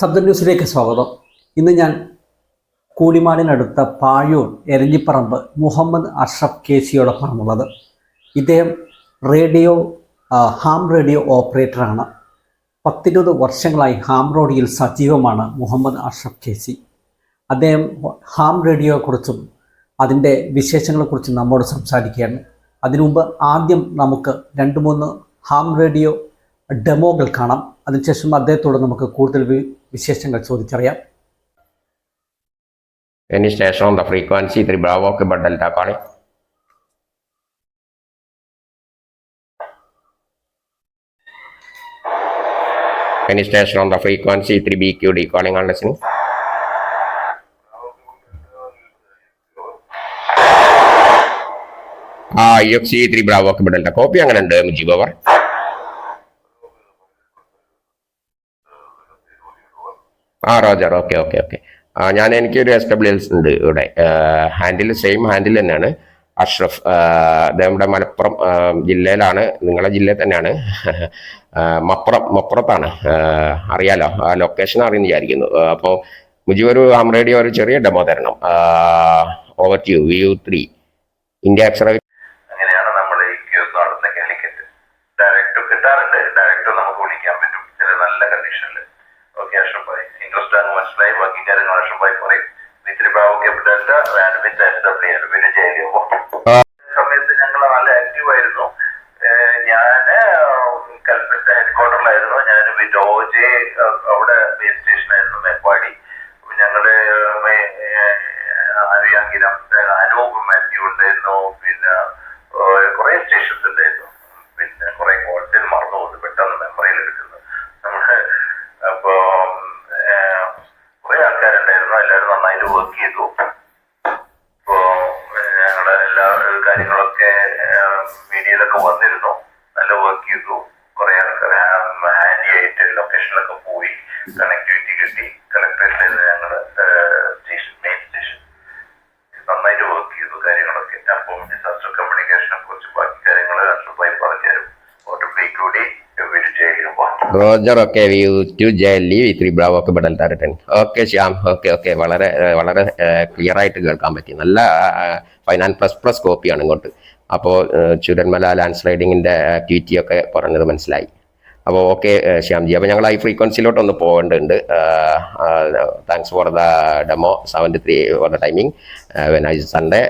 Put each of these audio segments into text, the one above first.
ശബ്ദ ന്യൂസിലേക്ക് സ്വാഗതം. ഇന്ന് ഞാൻ കൂടിമാടിനടുത്ത പാഴൂർ എരഞ്ഞിപ്പറമ്പ് മുഹമ്മദ് അഷ്റഫ് കെ സിയോടൊപ്പമാണുള്ളത് ഇദ്ദേഹം റേഡിയോ ഹാം റേഡിയോ ഓപ്പറേറ്ററാണ്. പത്തിരുപത് വർഷങ്ങളായി ഹാം റോഡിയിൽ സജീവമാണ് മുഹമ്മദ് അഷ്റഫ് കെ സി അദ്ദേഹം ഹാം റേഡിയോയെക്കുറിച്ചും അതിന്റെ വിശേഷങ്ങളെക്കുറിച്ചും നമ്മോട് സംസാരിക്കുകയാണ്. അതിനുമുമ്പ് ആദ്യം നമുക്ക് രണ്ട് മൂന്ന് ഹാം റേഡിയോ ഡെമോകൾ കാണാം. അതിനുശേഷം അദ്ദേഹത്തോട് നമുക്ക് കൂടുതൽ വിശേഷങ്ങൾ ചോദിച്ചറിയാം. Any station the frequency three bravo K any station the frequency three B Q ആ യു കോപ്പി അങ്ങനെ ഉണ്ട് ജീബോ പറഞ്ഞു ആ റോജർ. Okay okay okay. ഞാൻ എനിക്കൊരു എസ് ഡബ്ല്യു എൽസ് ഉണ്ട് ഇവിടെ. ഹാൻഡിൽ സെയിം ഹാൻഡിൽ തന്നെയാണ്. അഷ്റഫ് നമ്മുടെ മലപ്പുറം ജില്ലയിലാണ്. നിങ്ങളുടെ ജില്ല തന്നെയാണ്. മപ്പുറം മപ്പുറത്താണ്. അറിയാലോ. ആ ലൊക്കേഷൻ അറിയുന്ന വിചാരിക്കുന്നു. അപ്പോൾ മുജീബ് ഒരു റേഡിയോ ഒരു ചെറിയ ഡെമോ തരണം. Over to V U three India x-ray അങ്ങനെയാണ് ഈ ക്യൂസ് ഡയറക്റ്റ് കിട്ടാറുണ്ട്. ഡയറക്റ്റ് നമുക്ക് വിളിക്കാൻ പറ്റും. ചില നല്ല കണ്ടീഷനിൽ ഓക്കെ അഷ്റഫ് മനസ്സിലായി. ബാക്കി കാര്യങ്ങൾ അഷ്റഫ് ഭായ് പറയും. ഇത്തിരി ബാബുക്കെ റാൻഡ്മിറ്റ് എസ് ഡബ്ല്യു പിന്നെ ജയിലിയോ സമയത്ത് ഞങ്ങൾ നല്ല ആക്റ്റീവ് ആയിരുന്നു. ഞാൻ കൽപ്പറ്റ ഹെഡ്ക്വാർട്ടറിലായിരുന്നു ഞാൻ വിഡോജെ അവിടെ ബേസ് സ്റ്റേഷനായിരുന്നു മേപ്പാടി. ഞങ്ങൾ അറിയാങ്കിലും അനൂപ് മാത്യു ഉണ്ടായിരുന്നു. പിന്നെ കുറെ സ്റ്റേഷൻസ് ഉണ്ടായിരുന്നു പിന്നെ കുറെ കോഴ്സിൽ മറന്നു പോകുന്നു പെട്ടെന്ന് മെമ്മറിയിൽ എടുക്കുന്നു നമ്മൾ അപ്പോ കുറെ ആൾക്കാരുണ്ടായിരുന്നു എല്ലാവരും നന്നായിട്ട് വർക്ക് ചെയ്തു ഇപ്പോ ഞങ്ങളെ എല്ലാ കാര്യങ്ങളൊക്കെ മീഡിയയിലൊക്കെ വന്നിരുന്നു നല്ല വർക്ക് ചെയ്തു കുറെ ആൾക്കാർ ഹാൻഡി ആയിട്ട് ലൊക്കേഷനിലൊക്കെ പോയി കണക്ടിവിറ്റി കിട്ടി കളക്ടറേറ്റിൽ ഞങ്ങൾ സ്റ്റേഷൻ മെയിൻ സ്റ്റേഷൻ നന്നായിട്ട് വർക്ക് ചെയ്തു കാര്യങ്ങളൊക്കെ അപ്പം ഡിസാസ്റ്റർ കമ്മ്യൂണിക്കേഷനെ കുറിച്ച് ബാക്കി കാര്യങ്ങൾ അഷ്റഫായി പറഞ്ഞുതരും വോട്ട് ബ്രേക്ക് കൂടി ഇവർ ചെയ്യുമ്പോൾ roger okay V U two jelly three bravo okay ബഡൽ തരട്ടൻ ഓക്കെ ശ്യാം. Okay okay. വളരെ വളരെ ക്ലിയർ ആയിട്ട് കേൾക്കാൻ പറ്റി. നല്ല ഫൈനാൻസ് പ്ലസ് പ്ലസ് കോപ്പിയാണ് ഇങ്ങോട്ട്. അപ്പോൾ ചുരന്മല ലാൻഡ് സ്ലൈഡിങ്ങിന്റെ ആക്ടിവിറ്റി ഒക്കെ പറഞ്ഞത് മനസ്സിലായി. അപ്പോൾ ഓക്കെ ശ്യാംജി. അപ്പോൾ ഞങ്ങൾ ഈ ഫ്രീക്വൻസിയിലോട്ട് ഒന്ന് പോകേണ്ടതുണ്ട് thanks for the demo seventy three for the timing when I Sunday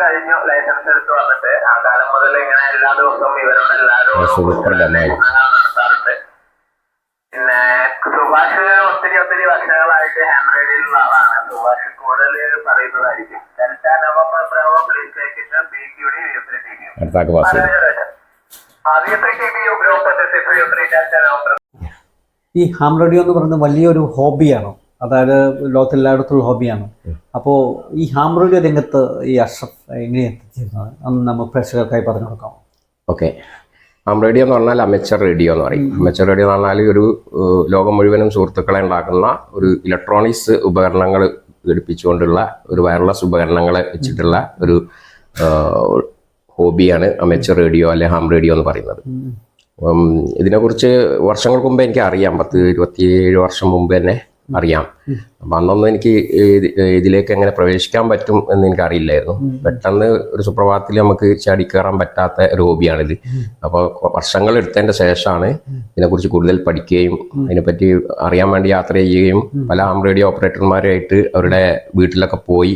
കഴിഞ്ഞു. ലൈസൻസ് എടുത്ത് വന്നിട്ട് ആ കാലം മുതൽ ഇങ്ങനെ എല്ലാ ദിവസവും ഇവരോട് എല്ലാവരും സൂപ്പർ ഡെമോ ആയി. നടത്താറുണ്ട്. പിന്നെ സുഭാഷ് ഒത്തിരി ഒത്തിരി വർഷങ്ങളായിട്ട് ഹാൻഡ് ആളാണ്. സുഭാഷ് കൂടുതൽ പറയുന്നതായിരിക്കും. ഈ ഹാം റേഡിയോ എന്ന് പറയുന്നത് വലിയൊരു ഹോബിയാണ്? അതായത് ലോകത്തെല്ലായിടത്തുള്ള ഹോബിയാണ്. അപ്പോൾ ഈ ഹാം റേഡിയോ രംഗത്ത് ഈ അഷ്റഫ് എങ്ങനെ എത്തിച്ചിരുന്നത്? അന്ന് നമുക്ക് പ്രേക്ഷകർക്കായി പറഞ്ഞു കൊടുക്കാം. ഓക്കെ. ഹാം റേഡിയോ എന്ന് പറഞ്ഞാൽ അമച്ചർ റേഡിയോ എന്ന് പറയും. അമച്ചർ റേഡിയോ എന്ന് പറഞ്ഞാൽ ഒരു ലോകം മുഴുവനും സുഹൃത്തുക്കളെ ഉണ്ടാക്കുന്ന ഒരു ഇലക്ട്രോണിക്സ് ഉപകരണങ്ങൾ ഘടിപ്പിച്ചുകൊണ്ടുള്ള ഒരു വയർലെസ് ഉപകരണങ്ങളെ വെച്ചിട്ടുള്ള ഒരു ഹോബിയാണ് അമച്ചർ റേഡിയോ അല്ലെ ഹാം റേഡിയോ എന്ന് പറയുന്നത്. ഇതിനെക്കുറിച്ച് വർഷങ്ങൾക്ക് മുമ്പ് എനിക്ക് അറിയാം പത്ത് ഇരുപത്തിയേഴ് വർഷം മുമ്പ് തന്നെ അറിയാം. അന്നൊന്നും എനിക്ക് ഇത് ഇതിലേക്ക് എങ്ങനെ പ്രവേശിക്കാൻ പറ്റും എന്ന് എനിക്ക് അറിയില്ലായിരുന്നു പെട്ടെന്ന് ഒരു സുപ്രഭാതത്തിൽ നമുക്ക് ചാടി കയറാൻ പറ്റാത്ത ഒരു ഹോബിയാണിത്. അപ്പോൾ വർഷങ്ങൾ എടുത്തതിന്റെ ശേഷമാണ് ഇതിനെക്കുറിച്ച് കൂടുതൽ പഠിക്കുകയും അതിനെപ്പറ്റി അറിയാൻ വേണ്ടി യാത്ര ചെയ്യുകയും പല ആം റേഡിയോ ഓപ്പറേറ്റർമാരായിട്ട് അവരുടെ വീട്ടിലൊക്കെ പോയി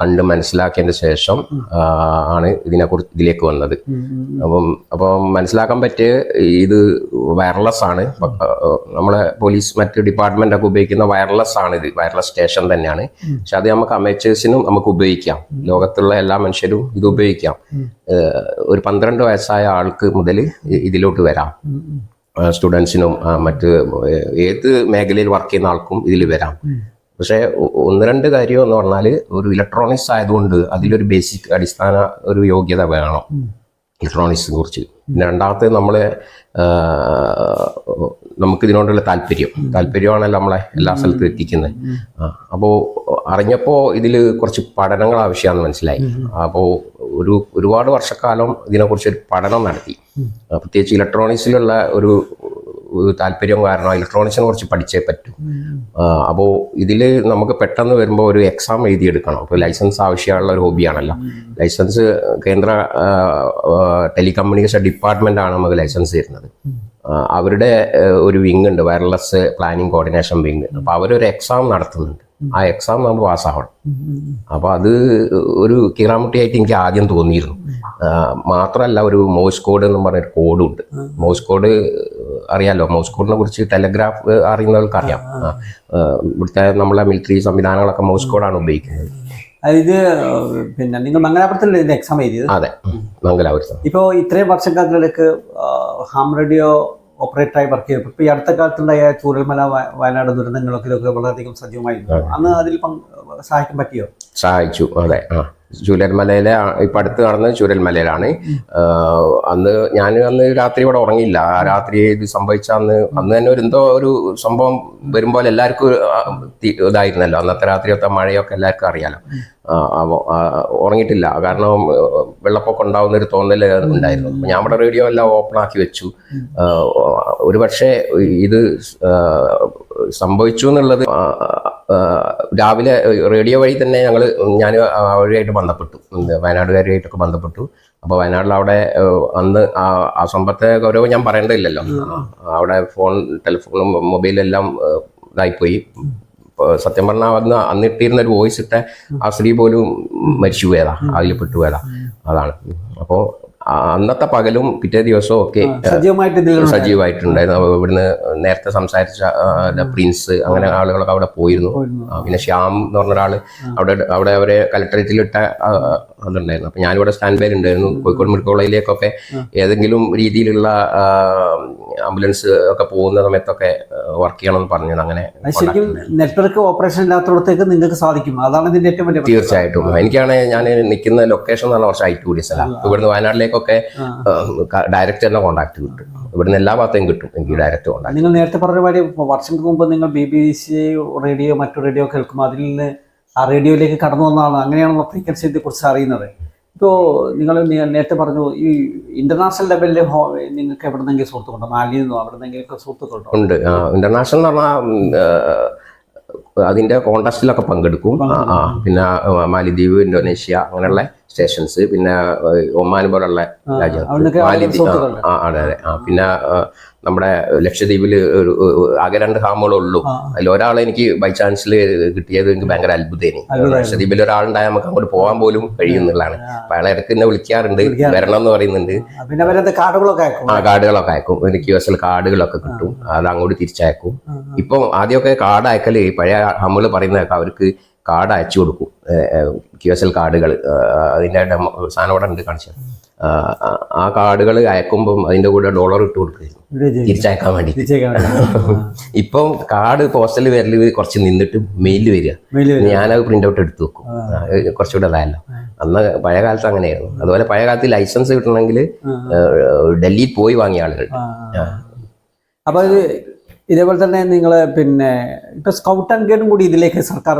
കണ്ട് മനസ്സിലാക്കിയതിന് ശേഷം ആണ് ഇതിനെക്കുറിച്ച് ഇതിലേക്ക് വന്നത്. അപ്പം അപ്പം മനസ്സിലാക്കാൻ പറ്റിയ ഇത് വയർലെസ് ആണ് നമ്മളെ പോലീസ് മറ്റ് ഡിപ്പാർട്ട്മെന്റ് ഒക്കെ ഉപയോഗിക്കുന്ന വയർലെസ് ആണ് ഇത്. വയർലെസ് സ്റ്റേഷൻ തന്നെയാണ്. പക്ഷെ അത് നമുക്ക് അമേച്ചേഴ്സിനും നമുക്ക് ഉപയോഗിക്കാം. ലോകത്തുള്ള എല്ലാ മനുഷ്യരും ഇത് ഉപയോഗിക്കാം. ഒരു പന്ത്രണ്ട് വയസ്സായ ആൾക്ക് മുതൽ ഇതിലോട്ട് വരാം. സ്റ്റുഡൻസിനും മറ്റ് ഏത് മേഖലയിൽ വർക്ക് ചെയ്യുന്ന ആൾക്കും ഇതിൽ വരാം. പക്ഷേ ഒന്ന് രണ്ട് കാര്യം എന്ന് പറഞ്ഞാൽ ഒരു ഇലക്ട്രോണിക്സ് ആയതുകൊണ്ട് അതിലൊരു ബേസിക് അടിസ്ഥാന ഒരു യോഗ്യത വേണം. ഇലക്ട്രോണിക്സിനെ കുറിച്ച്. പിന്നെ രണ്ടാമത്തെ നമ്മളെ നമുക്ക് ഇതിനോടുള്ള താല്പര്യം. താല്പര്യമാണല്ലോ നമ്മളെ എല്ലാ സ്ഥലത്തും എത്തിക്കുന്നത്. അപ്പോൾ അറിഞ്ഞപ്പോൾ ഇതിൽ കുറച്ച് പഠനങ്ങൾ ആവശ്യമാണെന്ന് മനസ്സിലായി. അപ്പോൾ ഒരു ഒരുപാട് വർഷക്കാലം ഇതിനെക്കുറിച്ച് ഒരു പഠനം നടത്തി. പ്രത്യേകിച്ച് ഇലക്ട്രോണിക്സിലുള്ള ഒരു താല്പര്യം കാരണം ഇലക്ട്രോണിക്സിനെ കുറിച്ച് പഠിച്ചേ പറ്റൂ. അപ്പോൾ ഇതിൽ നമുക്ക് പെട്ടെന്ന് വരുമ്പോൾ ഒരു എക്സാം എഴുതിയെടുക്കണം. അപ്പോൾ ലൈസൻസ് ആവശ്യമുള്ള ഒരു ഹോബിയാണല്ലോ ലൈസൻസ് കേന്ദ്ര ടെലികമ്മ്യൂണിക്കേഷൻ ഡിപ്പാർട്ട്മെന്റ് ആണ് നമുക്ക് ലൈസൻസ് തരുന്നത്. അവരുടെ ഒരു വിങ് ഉണ്ട് വയർലെസ് പ്ലാനിങ് കോർഡിനേഷൻ വിങ് അപ്പോൾ അവരൊരു എക്സാം നടത്തുന്നുണ്ട്. ആ എക്സാം നമ്മൾ പാസ്സാവണം. അപ്പോൾ അത് ഒരു കീറാമുട്ടിയായിട്ട് എനിക്ക് ആദ്യം തോന്നിയിരുന്നു. മാത്രമല്ല ഒരു മോസ് കോഡ് എന്ന് പറഞ്ഞൊരു കോഡും ഉണ്ട് മോസ് കോഡ് അറിയാലോ മോസ് കോഡിനെ കുറിച്ച് ടെലഗ്രാഫ് അറിയുന്നവർക്ക് അറിയാം ഇവിടുത്തെ നമ്മളെ മിലിറ്ററി സംവിധാനങ്ങളൊക്കെ മോസ് കോഡാണ് ഉപയോഗിക്കുന്നത്. ഇത് പിന്നെ നിങ്ങൾ മംഗലാപുരത്തല്ലേ ഇതിന്റെ എക്സാം എഴുതിയത്? അതെ. മംഗലാപുരത്ത്. ഇപ്പോൾ ഇത്രയും വർഷക്കാലത്തിലേക്ക് ഹാം റേഡിയോ ഓപ്പറേറ്ററായി വർക്ക് ചെയ്തപ്പോൾ ഇപ്പോൾ ഈ അടുത്ത കാലത്തുണ്ടായ ചൂരൽമല വയ- വയനാട് ദുരന്തങ്ങളൊക്കെ ഇതൊക്കെ വളരെയധികം സജീവമായിരുന്നു. അന്ന് അതിൽ സഹായിക്കാൻ പറ്റിയോ? സഹായിച്ചു. അതെ. ആ. ചൂരൽമലയിലെ ഇപ്പം അടുത്ത് കാണുന്നത് ചൂരൽമലയിലാണ് അന്ന് ഞാൻ അന്ന് രാത്രി ഇവിടെ ഉറങ്ങിയില്ല. ആ രാത്രി ഇത് സംഭവിച്ച അന്ന് അന്ന് തന്നെ ഒരു എന്തോ ഒരു സംഭവം വരുമ്പോൾ എല്ലാവർക്കും ഇതായിരുന്നല്ലോ. അന്നത്തെ രാത്രിയത്തെ മഴയൊക്കെ എല്ലാവർക്കും അറിയാലോ. ഉറങ്ങിയിട്ടില്ല. കാരണം വെള്ളപ്പൊക്കം ഉണ്ടാവുന്ന ഒരു തോന്നൽ ഉണ്ടായിരുന്നു. ഞാൻ ഇവിടെ റേഡിയോ എല്ലാം ഓപ്പൺ ആക്കി വെച്ചു. ഒരു പക്ഷേ ഇത് സംഭവിച്ചു എന്നുള്ളത് രാവിലെ റേഡിയോ വഴി തന്നെ ഞങ്ങൾ ഞാൻ വഴിയായിട്ട് ബന്ധപ്പെട്ടു. വയനാടുകാരുമായിട്ടൊക്കെ ബന്ധപ്പെട്ടു. അപ്പോൾ വയനാട്ടിൽ അവിടെ അന്ന് ആ സമ്പത്തെ സംഭവത്തെ ഗൗരവം ഞാൻ പറയേണ്ടതില്ലല്ലോ. അവിടെ ഫോൺ ടെലിഫോണും മൊബൈലെല്ലാം ഇതായിപ്പോയി. സത്യം പറഞ്ഞാൽ അന്ന് അന്നിട്ടിരുന്ന ഒരു വോയിസ് ഇട്ട ആ സ്ത്രീ പോലും മരിച്ചു പോയതാ അതിൽ പെട്ടുപോയതാ. അതാണ്. അപ്പോൾ അന്നത്തെ പകലും പിറ്റേ ദിവസവും ഒക്കെ സജീവമായിട്ടുണ്ടായിരുന്നു. ഇവിടുന്ന് നേരത്തെ സംസാരിച്ച പ്രിൻസ് അങ്ങനെ ആളുകളൊക്കെ അവിടെ പോയിരുന്നു. പിന്നെ ശ്യാം എന്ന് പറഞ്ഞ അവിടെ അവിടെ അവരെ കലക്ടറേറ്റിലിട്ട ഇട്ട അതുണ്ടായിരുന്നു. അപ്പൊ ഞാനിവിടെ സ്റ്റാൻഡ് ബൈ ഉണ്ടായിരുന്നു കോഴിക്കോട് മെഡിക്കൽ കോളേജിലേക്കൊക്കെ ഏതെങ്കിലും രീതിയിലുള്ള ആംബുലൻസ് ഒക്കെ പോകുന്ന സമയത്തൊക്കെ വർക്ക് ചെയ്യണമെന്ന് പറഞ്ഞു അങ്ങനെ നെറ്റ്വർക്ക് ഓപ്പറേഷൻ ഇല്ലാത്തടത്തേക്ക് നിങ്ങൾക്ക് സാധിക്കും. അതാണ് ഇതിന്റെ ഏറ്റവും വലിയ. തീർച്ചയായിട്ടും. എനിക്കാണ് ഞാൻ നിൽക്കുന്ന ലൊക്കേഷൻ എന്ന് പറഞ്ഞാൽ കുറച്ച് ഐ ടൂറിസ്റ്റ് സ്ഥലം. ഇവിടുന്ന് വയനാട്ടിലേക്കൊക്കെ ഡയറക്റ്റ് തന്നെ കോൺടാക്ട് കിട്ടും. ഇവിടുന്ന് എല്ലാ ഭാഗത്തേയും കിട്ടും എനിക്ക് ഡയറക്റ്റ് കോൺടാക്ട് നിങ്ങൾ നേരത്തെ പറഞ്ഞ മാതിരി ഇപ്പൊ വർഷങ്ങൾക്ക് മുമ്പ് നിങ്ങൾ ബി ബി സി റേഡിയോ മറ്റു റേഡിയോ കേൾക്കും അതിൽ നിന്ന് ആ റേഡിയോയിലേക്ക് കടന്നു വന്നതാണ്. അങ്ങനെയാണല്ലോ ഫ്രീക്വൻസിയെ കുറിച്ച് അറിയുന്നത്. ഇപ്പോൾ നിങ്ങൾ നേരത്തെ പറഞ്ഞു ഈ ഇന്റർനാഷണൽ ലെവലിൽ നിങ്ങൾക്ക് എവിടെന്നെങ്കിലും സുഹൃത്തുക്കളുണ്ടോ? മാലിയിൽ നിന്നോ എവിടെന്നെങ്കിലും സുഹൃത്തുക്കളുണ്ടോ? ഉണ്ട്. ഇന്റർനാഷണൽ എന്ന് പറഞ്ഞാൽ അതിന്റെ കോൺടാസ്റ്റിലൊക്കെ പങ്കെടുക്കും. ആ. പിന്നെ മാലിദ്വീപ് ഇന്തോനേഷ്യ അങ്ങനെയുള്ള സ്റ്റേഷൻസ് പിന്നെ ഒമാൻ പോലുള്ള രാജ്യങ്ങൾ. മാലിദ്വീപ് ആ, അതെ അതെ. ആ പിന്നെ നമ്മുടെ ലക്ഷദ്വീപിൽ ഒരു ആകെ രണ്ട് ഹാമുകളേ ഉള്ളൂ. അതിൽ ഒരാളെ എനിക്ക് ബൈ ചാൻസിൽ കിട്ടിയത് എനിക്ക് ഭയങ്കര അത്ഭുതമായിരുന്നു അത്ഭുതമായിരുന്നു. ലക്ഷദ്വീപിൽ ഒരാളുണ്ടായാൽ നമുക്ക് അങ്ങോട്ട് പോകാൻ പോലും കഴിയുന്നുള്ളതാണ്. അപ്പൊ അയാളെ ഇടയ്ക്ക് എന്നെ വിളിക്കാറുണ്ട്. വരണം എന്ന് പറയുന്നുണ്ട്. ആ, പിന്നെ കാർഡുകളൊക്കെ അയക്കും ആ കാർഡുകളൊക്കെ അയക്കും. എനിക്ക് യു എസിൽ കാർഡുകളൊക്കെ കിട്ടും. അത് അങ്ങോട്ട് തിരിച്ചയക്കും. ഇപ്പം ആദ്യമൊക്കെ കാർഡ് അയക്കൽ പഴയ ഹാമുകൾ പറയുന്നതൊക്കെ അവർക്ക് കാർഡ് അയച്ചു കൊടുക്കും. ക്യു എസ് എൽ കാർഡുകൾ അതിന്റെ ഡെമോ സാധനം അവിടെ ഉണ്ട് കാണിച്ചു ആ, കാർഡുകൾ അയക്കുമ്പം അതിന്റെ കൂടെ ഡോളർ ഇട്ട് കൊടുക്കുകയായിരുന്നു. തിരിച്ചയക്കാൻ വേണ്ടി. ഇപ്പം കാർഡ് പോസ്റ്റൽ വരൽ കുറച്ച് നിന്നിട്ട് മെയിൽ വരിക. ഞാനത് പ്രിന്റ് ഔട്ട് എടുത്തു വെക്കും. കുറച്ചുകൂടെ അതായല്ലോ അന്ന് പഴയ കാലത്ത് അങ്ങനെയായിരുന്നു. അതുപോലെ പഴയ കാലത്ത് ലൈസൻസ് കിട്ടണമെങ്കിൽ ഡൽഹിയിൽ പോയി വാങ്ങിയ ആളുകൾ. അപ്പൊ ഇതേപോലെ തന്നെ നിങ്ങൾ പിന്നെ ഇപ്പൊ സ്കൗട്ട് ആൻഡ് ഗൈഡും കൂടി ഇതിലേക്ക് സർക്കാർ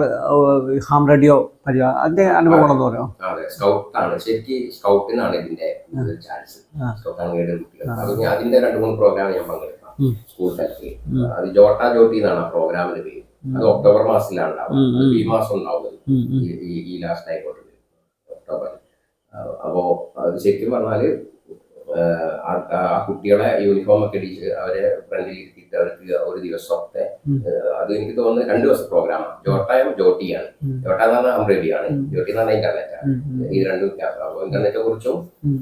ഹാം റേഡിയോ പരിപാടി അതിന്റെ അനുഭവം എന്ന് പറയോ സ്കൗട്ടാണ് ശരിക്കും സ്കൗട്ടിനാണ് ഇതിന്റെ ചാൻസ് സ്കൗട്ട് ആൻഡ് ഗൈഡ് കുട്ടികൾ. അത് അതിന്റെ രണ്ട് മൂന്ന് പ്രോഗ്രാം ഞാൻ പങ്കെടുക്കാം. സ്കൂൾ തലത്തിൽ. അത് ജോട്ടാ ജോട്ടി എന്നാണ് ആ പ്രോഗ്രാമിന് പേര്. അത് ഒക്ടോബർ മാസത്തിലാണ് ഉണ്ടാവുന്നത് ഈ മാസം ഉണ്ടാവുന്നത്. ഈ- ലാസ്റ്റ് ആയിക്കോട്ടെ. ഒക്ടോബർ. അപ്പോ ശരിക്കും പറഞ്ഞാൽ ആ- കുട്ടികളെ യൂണിഫോം ഒക്കെ അടിച്ച് അവരെ ഫ്രണ്ടിൽ ഇരുത്തിയിട്ട് അവർക്ക് ഒരു ദിവസത്തെ അത് എനിക്ക് തോന്നുന്നത് രണ്ട് ദിവസം പ്രോഗ്രാമാണ് ജോട്ടയും ജോട്ടിയാണ്. ജോട്ട എന്ന് പറഞ്ഞാൽ അമ്രേഡിയാണ് ജോട്ടി എന്ന് പറഞ്ഞാൽ ഇന്റർനെറ്റ്. ഈ ഉം, ഇത് രണ്ടും അപ്പോൾ ഇന്റർനെറ്റിനെ കുറിച്ചും ഉം.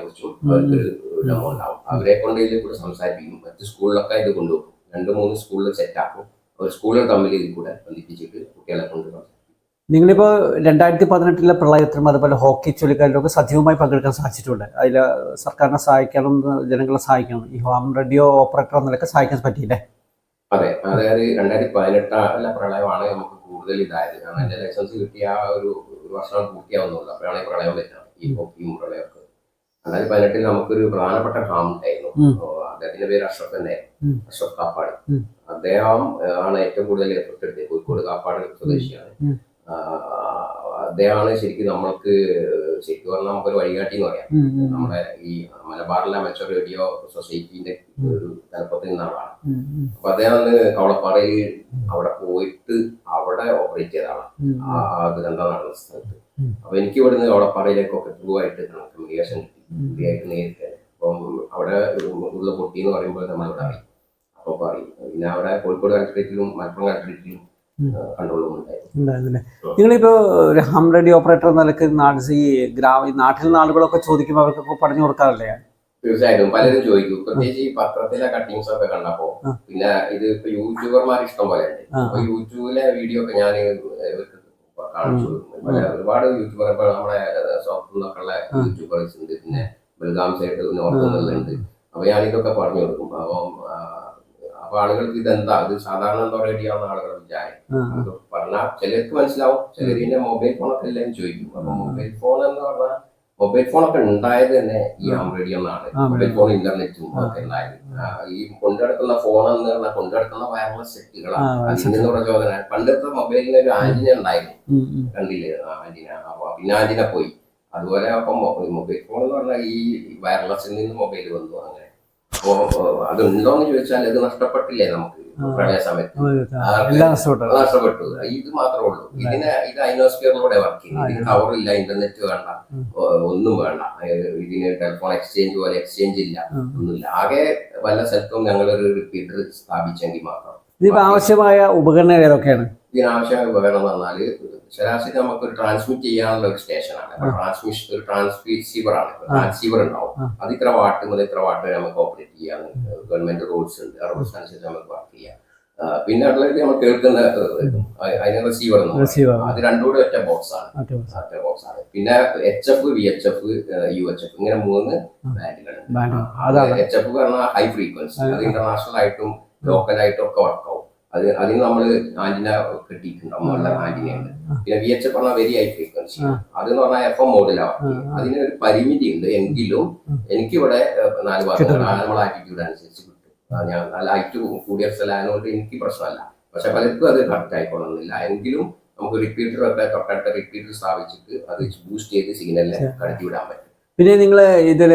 കുറിച്ചും അവർക്കൊരു ഡെമോ ഉണ്ടാവും. അവരെ കൊണ്ട് ഇതിൽ കൂടെ സംസാരിപ്പിക്കും. മറ്റ് സ്കൂളിലൊക്കെ ഇത് കൊണ്ടുപോകും രണ്ട് മൂന്ന് സ്കൂളിൽ സെറ്റാക്കും ഒരു സ്കൂളുകൾ തമ്മിൽ ഇതിൽ കൂടെ ബന്ധിപ്പിച്ചിട്ട് കുട്ടികളെ കൊണ്ട് സംസാരിക്കും നിങ്ങളിപ്പോ രണ്ടായിരത്തി പതിനെട്ടിലെ പ്രളയത്തിലും അതുപോലെ ഹോക്കി ചുഴലിക്കാരിലൊക്കെ സജീവമായി പങ്കെടുക്കാൻ സാധിച്ചിട്ടുണ്ട്. അതിൽ സർക്കാരിനെ സഹായിക്കണം ജനങ്ങളെ സഹായിക്കണം. ഈ ഹോം റേഡിയോ ഓപ്പറേറ്റർ എന്നൊക്കെ സഹായിക്കാൻ പറ്റിയില്ലേ? അതെ. അതായത് രണ്ടായിരത്തി പതിനെട്ടിലെ പ്രളയമാണ് നമുക്ക് കൂടുതൽ ഇതായത്. കാരണം എന്റെ ലൈസൻസ് കിട്ടിയ ആ ഒരു വർഷം പൂർത്തിയാവുന്നുള്ളൂ. അപ്പോഴാണ് ഈ പ്രളയം വരുന്നത്. ഈ ഹോക്കിയും പ്രളയമൊക്കെ. രണ്ടായിരത്തി പതിനെട്ടിൽ നമുക്കൊരു പ്രധാനപ്പെട്ട ഹാം ഉണ്ടായിരുന്നു. അദ്ദേഹത്തിന്റെ പേര് അഷ്റഫ് തന്നെ. അഷ്റഫ് കാപ്പാട്. അദ്ദേഹം ആണ് ഏറ്റവും കൂടുതൽ എഫർട്ട് എടുത്തത്. കോഴിക്കോട് കാപ്പാട് സ്വദേശിയാണ്. അദ്ദേഹമാണ് ശരിക്കും നമ്മൾക്ക് ശരിക്കും പറഞ്ഞാൽ നമുക്കൊരു വഴികാട്ടി എന്ന് പറയാം നമ്മുടെ ഈ മലബാറിലെ മെച്ചർ റേഡിയോ സൊസൈറ്റിന്റെ ഒരു തലപ്പത്തിൽ നിന്ന ആളാണ് ഉം, ഉം, അപ്പൊ അദ്ദേഹം അന്ന് കവളപ്പാറയിൽ അവിടെ പോയിട്ട് അവിടെ ഓപ്പറേറ്റ് ചെയ്ത ആളാണ് ആ ദുരന്തം നടന്ന സ്ഥലത്ത്. അപ്പൊ എനിക്ക് ഇവിടുന്ന് കവളപ്പാറയിലേക്കൊക്കെ ത്രൂ ആയിട്ട് കമ്മ്യൂണിക്കേഷൻ കിട്ടി. ആയിട്ട് നേരിട്ട്. അപ്പം അവിടെ ഉള്ള പൊട്ടി എന്ന് പറയുമ്പോൾ നമ്മളിവിടെ അറിയും. അപ്പൊ പറയും. പിന്നെ അവിടെ കോഴിക്കോട് കളക്ടറേറ്റിലും മലപ്പുറം കളക്ടറേറ്റിലും നിങ്ങളിപ്പോ ഒരു ഹം റേഡിയോ ഓപ്പറേറ്റർ എന്ന നിലയ്ക്ക് ഈ ഗ്രാമ നാട്ടിൽ ചോദിക്കുമ്പോൾ അവർക്കൊക്കെ പറഞ്ഞു കൊടുക്കാറില്ലേ? തീർച്ചയായിട്ടും. പലരും ചോദിക്കും. പ്രത്യേകിച്ച് ഈ പത്രത്തിലെ കട്ടിങ്സ് ഒക്കെ കണ്ടപ്പോ പിന്നെ ഇത് ഇപ്പൊ യൂട്യൂബർമാർ ഇഷ്ടം പോലെ ഉണ്ട് അപ്പൊ യൂട്യൂബിലെ വീഡിയോ ഒക്കെ ഞാൻ കാണിച്ചു ഒരുപാട് യൂട്യൂബർ ഇപ്പൊ നമ്മുടെ സോഫ്റ്റ് നിന്നൊക്കെ ഉള്ള യൂട്യൂബേഴ്സ് ഉണ്ട്. പിന്നെ ബൽഗാം സൈഡ് നോർത്ത് നിന്നുണ്ട് അപ്പൊ ഞാൻ ഇതൊക്കെ പറഞ്ഞു കൊടുക്കും. അപ്പം അപ്പൊ ആളുകൾക്ക് ഇതെന്താ? ഇത് സാധാരണ എന്താ റെഡി ആവുന്ന ആളുകൾ വിചാരം ആ, അത് പറഞ്ഞാൽ ചിലർക്ക് മനസ്സിലാവും. ചിലരിന്റെ മൊബൈൽ ഫോണൊക്കെ എല്ലാവരും ചോദിക്കും. അപ്പൊ മൊബൈൽ ഫോൺ എന്ന് പറഞ്ഞാൽ മൊബൈൽ ഫോണൊക്കെ ഉണ്ടായത് തന്നെ ഈ ആം റേഡിയോ എന്നാണ് മൊബൈൽ ഫോൺ ഇന്റർനെറ്റും ഒക്കെ ഉണ്ടായത്. ഈ കൊണ്ടുനടക്കുന്ന ഫോൺ എന്ന് പറഞ്ഞാൽ കൊണ്ടുനടക്കുന്ന വയർലെസ് സെറ്റുകളാണ് പ്രചോദന. പണ്ടത്തെ മൊബൈലിന് ഒരു ആന്റിന ഉണ്ടായിരുന്നു. കണ്ടില്ലേ? ആന്റിന. അപ്പൊ പിന്നെ ആന്റിന പോയി. അതുപോലെ അപ്പം മൊബൈൽ ഫോൺ എന്ന് പറഞ്ഞാൽ ഈ വയർലെസ്സിൽ നിന്ന് മൊബൈൽ വന്നു. അങ്ങനെ അപ്പോ അത് ഉണ്ടോന്ന് ചോദിച്ചാൽ അത് നഷ്ടപ്പെട്ടില്ലേ നമുക്ക്. പ്രളയ സമയത്ത്? നഷ്ടപ്പെട്ടു. ഇത് മാത്രമേ ഉള്ളൂ. ഇതിന് ഇത് അയനോസ്ഫിയറിലൂടെ വർക്ക് ചെയ്യുന്നത് ഇതിന് ടവർ ഇല്ല ഇന്റർനെറ്റ് വേണ്ട. ഒന്നും വേണ്ട. ഇതിന് ടെലിഫോൺ എക്സ്ചേഞ്ച് പോലെ എക്സ്ചേഞ്ച് ഇല്ല. ഒന്നുമില്ല. ആകെ വല്ല സ്ഥലത്തും ഞങ്ങൾ ഒരു റിപ്പീറ്റർ സ്ഥാപിച്ചെങ്കിൽ മാത്രം. ഇതിപ്പോ ആവശ്യമായ ഉപകരണങ്ങൾ ഏതൊക്കെയാണ്? ഇതിനാവശ്യമായ ഉപകരണം എന്ന് പറഞ്ഞാൽ ശരാശരി നമുക്ക് ഒരു ട്രാൻസ്മിറ്റ് ചെയ്യാനുള്ള ഒരു സ്റ്റേഷനാണ് ട്രാൻസ്മിഷൻ ഒരു ട്രാൻസ്മിറ്റീവർ ആണ്. ട്രാൻസീവർ ഉണ്ടാവും. അത് ഇത്ര വാട്ട് മുതൽ ഇത്ര വാട്ട് വരെ നമുക്ക് ഓപ്പറേറ്റ് ചെയ്യാം. ഗവൺമെന്റ് റൂൾസ് ഉണ്ട്. ആ റൂൾസ് അനുസരിച്ച് നമുക്ക് വർക്ക് ചെയ്യാം. പിന്നെ ഉള്ളത് നമ്മൾ കേൾക്കുന്ന അതിന് റിസീവർ അത് രണ്ടുകൂടെ ഒറ്റ ബോക്സ് ആണ്. ഒറ്റ ബോക്സ് ആണ്. പിന്നെ H F V H F U H F ഇങ്ങനെ മൂന്ന് ബാൻഡുകളുണ്ട്. ബാൻഡ് അതാണ്. എച്ച് എഫ് പറഞ്ഞാൽ ഹൈ ഫ്രീക്വൻസി അത് ഇന്റർനാഷണൽ ആയിട്ടും ലോക്കലായിട്ടും ഒക്കെ വർക്ക് വർക്കാവും അത് അതിന് നമ്മൾ ആന്റിന കെട്ടിയിട്ടുണ്ടാവും നല്ല ആന്റിനയുണ്ട്. പിന്നെ വി എച്ച് എഫ് പറഞ്ഞാൽ വെരി ഹൈ ഫ്രീക്വൻസി അത് അതെന്ന് പറഞ്ഞാൽ എഫ് എം മോഡിലാണ് അതിന് ഒരു പരിമിതി ഉണ്ട് എങ്കിലും എനിക്കിവിടെ നാല് ഭാഗങ്ങളാണ് നമ്മൾ ആറ്റിറ്റ്യൂഡ് അനുസരിച്ച് കിട്ടും. ഞാൻ നല്ല ഹൈറ്റ് കൂടിയ സ്ഥലമായതുകൊണ്ട് എനിക്ക് പ്രശ്നമല്ല. പക്ഷെ പലർക്കും അത് കറക്റ്റ് ആയിക്കൊള്ളുന്നില്ല എങ്കിലും നമുക്ക് റിപ്പീറ്റർ ഒക്കെ തൊട്ടടുത്ത റിപ്പീറ്റർ സ്ഥാപിച്ചിട്ട് അത് ബൂസ്റ്റ് ചെയ്ത് സിഗ്നലിനെ കടത്തി വിടാൻ പറ്റും. പിന്നെ നിങ്ങൾ ഇതിൽ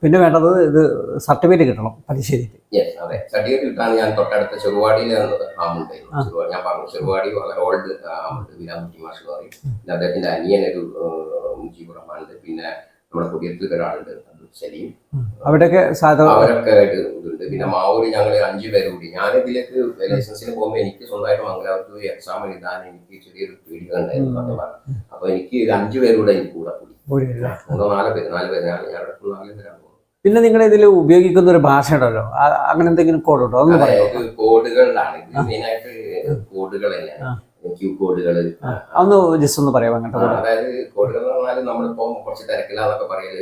പിന്നെ വേണ്ടത് ഇത് സർട്ടിഫിക്കറ്റ് കിട്ടണം പലിശ്ശേരിക്ക് യെസ് അതെ. സർട്ടിഫിക്കറ്റ് കിട്ടാൻ ഞാൻ തൊട്ടടുത്ത ചെറുവാടിയിൽ ഹാം ഉണ്ടായിരുന്നു ആ. ചെറുവാടി ഞാൻ പറഞ്ഞു ചെറുവാടി വളരെ ഓൾഡ് ഹാമുണ്ട് വിരാമുട്ടി മാഷ് പറയും. പിന്നെ അദ്ദേഹത്തിന്റെ അനിയൻ ഒരു മുജീബ് റഹ്മാനുണ്ട്. പിന്നെ നമ്മുടെ കുടിയത്തിൽ ഒരാളുണ്ട് സലീം. അവിടെയൊക്കെ അവരൊക്കെ ആയിട്ട് ഇതുണ്ട്. പിന്നെ മാവൂര് ഞങ്ങൾ അഞ്ചു പേര് കൂടി ഞാൻ ഇതിലേക്ക് ലൈസൻസിന് പോകുമ്പോൾ എനിക്ക് സ്വന്തമായിട്ട് മംഗലാപുരത്ത് എക്സാം എഴുതാൻ എനിക്ക് ചെറിയൊരു പേടി കണ്ടായിരുന്നു. അപ്പൊ എനിക്ക് അഞ്ചു അഞ്ചു കൂടെ എനിക്ക് കൂടെ കൂടി. പിന്നെ നിങ്ങൾ ഇതിൽ ഉപയോഗിക്കുന്ന ഒരു ഭാഷ ഉണ്ടല്ലോ. അങ്ങനെ എന്തെങ്കിലും കോഡ് ഉണ്ടോ? അതൊന്ന് പറയോ? അതായത് കോഡുകളിലാണ്. ഇത് മെയിനായിട്ട് കോഡുകൾ തന്നെയാണ് ക്യൂ കോഡുകൾ അതൊന്ന് ജസ്റ്റ് ഒന്ന് പറയാം അങ്ങനത്തെ അതായത് കോഡുകൾ എന്ന് പറഞ്ഞാൽ നമ്മളിപ്പോ കുറച്ച് തിരക്കില്ലാന്നൊക്കെ പറയൽ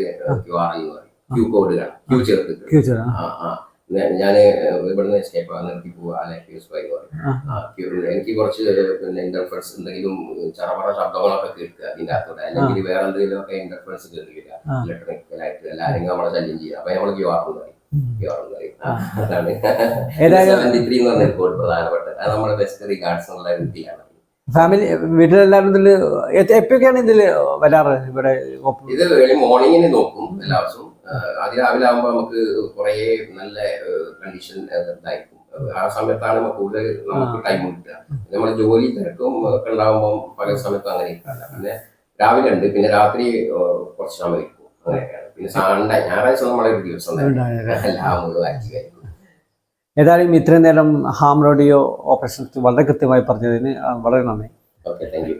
ക്യു ആർ എന്ന് പറയും ക്യൂ കോഡുകൾ ക്യൂ ചേർത്തിട്ട്. ഫ്യൂച്ചർ ആ ആ. ഞാൻ ഇവിടുന്ന് എസ്കേപ്പ് ആ. എനിക്ക് അല്ലെങ്കിൽ. ആ, എനിക്ക് കുറച്ച് പിന്നെ ഇന്റർഫറൻസ് എന്തെങ്കിലും ചറപറ ശബ്ദങ്ങളൊക്കെ കേൾക്കുക അതിന്റെ അകത്തൂടെ അല്ലെങ്കിൽ വേറെ എന്തെങ്കിലും ഒക്കെ ഇന്റർഫറൻസ് കേൾക്കില്ല ആ. ഇലക്ട്രിക്കലായിട്ട് എല്ലാവരും നമ്മളെ ശല്യം ചെയ്യുക. അപ്പൊ നമ്മൾ ക്യൂ ആർ എന്ന് പറയും സെവന്റി ത്രീ എന്ന് പറഞ്ഞ കോഡ് പ്രധാനപ്പെട്ട അത് നമ്മുടെ ബെസ്റ്റ് റിഗാർഡ്സ് എന്നുള്ള രീതിയാണ് ഫാമിലി വീട്ടിലെല്ലാവരും ഇതിൽ എപ്പോഴൊക്കെയാണ് ഇതിൽ വരാറ്? ഇവിടെ ഇത് മോർണിംഗിന് നോക്കും എല്ലാ ദിവസവും. അതിരാവിലെ ആകുമ്പോൾ നമുക്ക് കുറേ നല്ല കണ്ടീഷൻ ഇതായിരിക്കും. ആ സമയത്താണ് കൂടുതൽ നമുക്ക് ടൈം കിട്ടുക. നമ്മൾ ജോലി തിരക്കും ഒക്കെ ഉണ്ടാകുമ്പോൾ പല സമയത്തും അങ്ങനെ പിന്നെ രാവിലെ ഉണ്ട് പിന്നെ രാത്രി കുറച്ച് സമയം ഇരിക്കും അങ്ങനെയൊക്കെയാണ്. പിന്നെ സാണ്ട ഞായറാഴ്ച നമ്മളെ ഒരു ദിവസം എല്ലാം ഏതായാലും ഇത്രയും നേരം ഹാം റോഡിയോ ഓപ്പറേഷൻ വളരെ കൃത്യമായി പറഞ്ഞതിന് വളരെ നന്ദി. Okay thank you